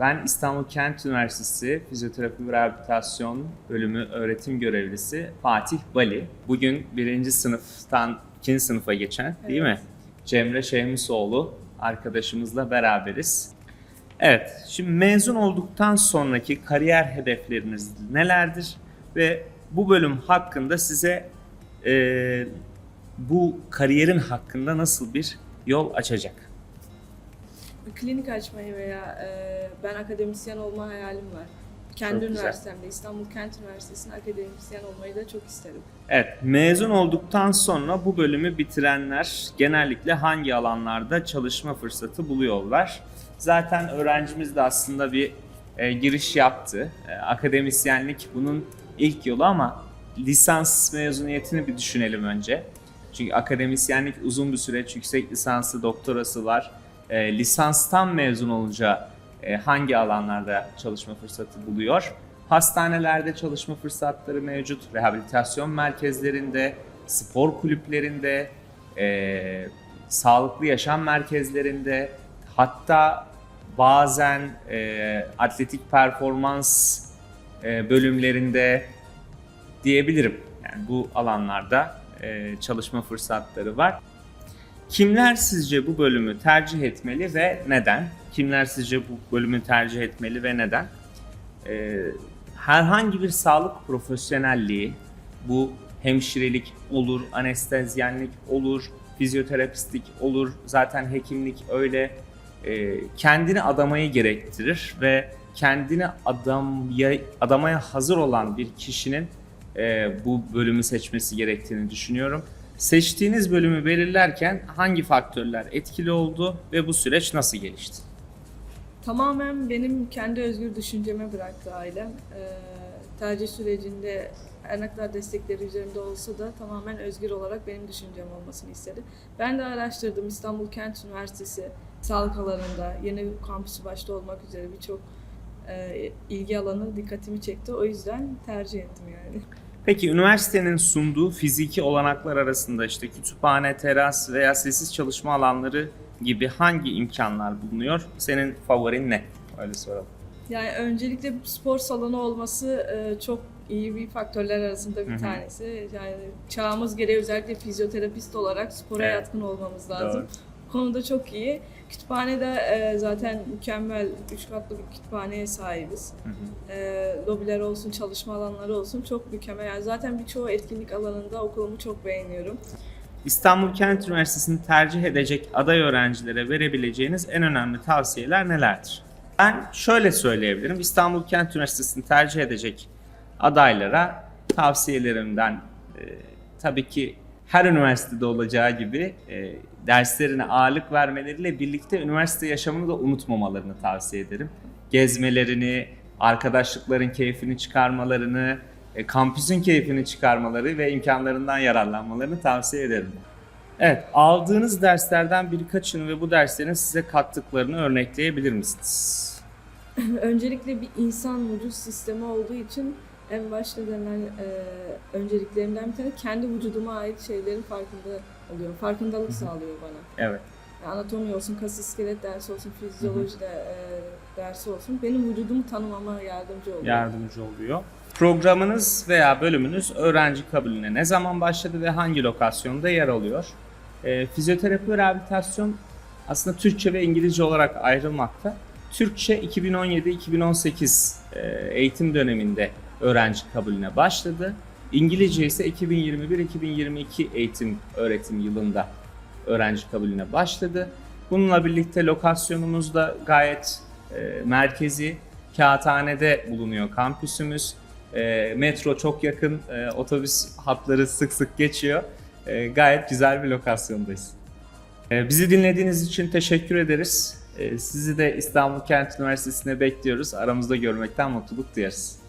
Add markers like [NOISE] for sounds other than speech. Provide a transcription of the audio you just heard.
Ben İstanbul Kent Üniversitesi Fizyoterapi ve Rehabilitasyon Bölümü öğretim görevlisi Fatih Bali. Bugün birinci sınıftan ikinci sınıfa geçen değil mi? Cemre Şehmisoğlu arkadaşımızla beraberiz. Evet, şimdi mezun olduktan sonraki kariyer hedefleriniz nelerdir? Ve bu bölüm hakkında size e, bu kariyerin hakkında nasıl bir yol açacak? Klinik açmayı veya e, ben akademisyen olma hayalim var. Kendi Çok güzel. üniversitemde İstanbul Kent Üniversitesi'nde akademisyen olmayı da çok isterim. Evet, mezun olduktan sonra bu bölümü bitirenler genellikle hangi alanlarda çalışma fırsatı buluyorlar? Zaten öğrencimiz de aslında bir e, giriş yaptı. E, akademisyenlik bunun ilk yolu ama lisans mezuniyetini bir düşünelim önce. Çünkü akademisyenlik uzun bir süreç, yüksek lisansı, doktorası var. E, lisanstan mezun olunca e, hangi alanlarda çalışma fırsatı buluyor? Hastanelerde çalışma fırsatları mevcut, rehabilitasyon merkezlerinde, spor kulüplerinde, e, sağlıklı yaşam merkezlerinde, hatta bazen e, atletik performans e, bölümlerinde diyebilirim. Yani bu alanlarda e, çalışma fırsatları var. Kimler sizce bu bölümü tercih etmeli ve neden? Kimler sizce bu bölümü tercih etmeli ve neden? Ee, herhangi bir sağlık profesyonelliği, bu hemşirelik olur, anestezyenlik olur, fizyoterapistlik olur, zaten hekimlik öyle e, kendini adamayı gerektirir ve kendini adamya, adamaya hazır olan bir kişinin e, bu bölümü seçmesi gerektiğini düşünüyorum. Seçtiğiniz bölümü belirlerken hangi faktörler etkili oldu ve bu süreç nasıl gelişti? Tamamen benim kendi özgür düşünceme bıraktı ailem. E, tercih sürecinde kadar destekleri üzerimde olsa da tamamen özgür olarak benim düşüncem olmasını istedi. Ben de araştırdım İstanbul Kent Üniversitesi sağlık alanında yeni kampüsü başta olmak üzere birçok e, ilgi alanı dikkatimi çekti. O yüzden tercih ettim yani. Peki üniversitenin sunduğu fiziki olanaklar arasında işte kütüphane, teras veya sessiz çalışma alanları gibi hangi imkanlar bulunuyor? Senin favorin ne? Öyle soralım. Yani öncelikle spor salonu olması e, çok iyi bir faktörler arasında bir Hı hı. tanesi. Yani çağımız gereği özellikle fizyoterapist olarak spora Evet. yatkın olmamız lazım. Doğru. Konuda çok iyi. Kütüphanede e, zaten mükemmel üç katlı bir kütüphaneye sahibiz. Hı hı. E, lobiler olsun, çalışma alanları olsun çok mükemmel. Yani zaten birçoğu etkinlik alanında okulumu çok beğeniyorum. İstanbul Kent Üniversitesi'ni tercih edecek aday öğrencilere verebileceğiniz en önemli tavsiyeler nelerdir? Ben şöyle söyleyebilirim. İstanbul Kent Üniversitesi'ni tercih edecek adaylara tavsiyelerimden e, tabii ki her üniversitede olacağı gibi e, derslerine ağırlık vermeleriyle birlikte üniversite yaşamını da unutmamalarını tavsiye ederim. Gezmelerini, arkadaşlıkların keyfini çıkarmalarını, e, kampüsün keyfini çıkarmaları ve imkanlarından yararlanmalarını tavsiye ederim. Evet, aldığınız derslerden birkaçını ve bu derslerin size kattıklarını örnekleyebilir misiniz? [LAUGHS] Öncelikle bir insan vücut sistemi olduğu için en başta denilen e, önceliklerimden bir tane kendi vücuduma ait şeylerin farkında oluyorum. Farkındalık sağlıyor bana. Evet. Yani anatomi olsun, kas iskelet dersi olsun, fizyoloji de, e, dersi olsun. Benim vücudumu tanımama yardımcı oluyor. yardımcı oluyor. Programınız veya bölümünüz öğrenci kabulüne ne zaman başladı ve hangi lokasyonda yer alıyor? Ee, fizyoterapi ve rehabilitasyon aslında Türkçe ve İngilizce olarak ayrılmakta. Türkçe 2017-2018 e, eğitim döneminde öğrenci kabulüne başladı. İngilizce ise 2021-2022 eğitim öğretim yılında öğrenci kabulüne başladı. Bununla birlikte lokasyonumuz da gayet e, merkezi, Kağıthane'de bulunuyor kampüsümüz. E, metro çok yakın, e, otobüs hatları sık sık geçiyor. E, gayet güzel bir lokasyondayız. E, bizi dinlediğiniz için teşekkür ederiz. E, sizi de İstanbul Kent Üniversitesi'ne bekliyoruz. Aramızda görmekten mutluluk duyarız.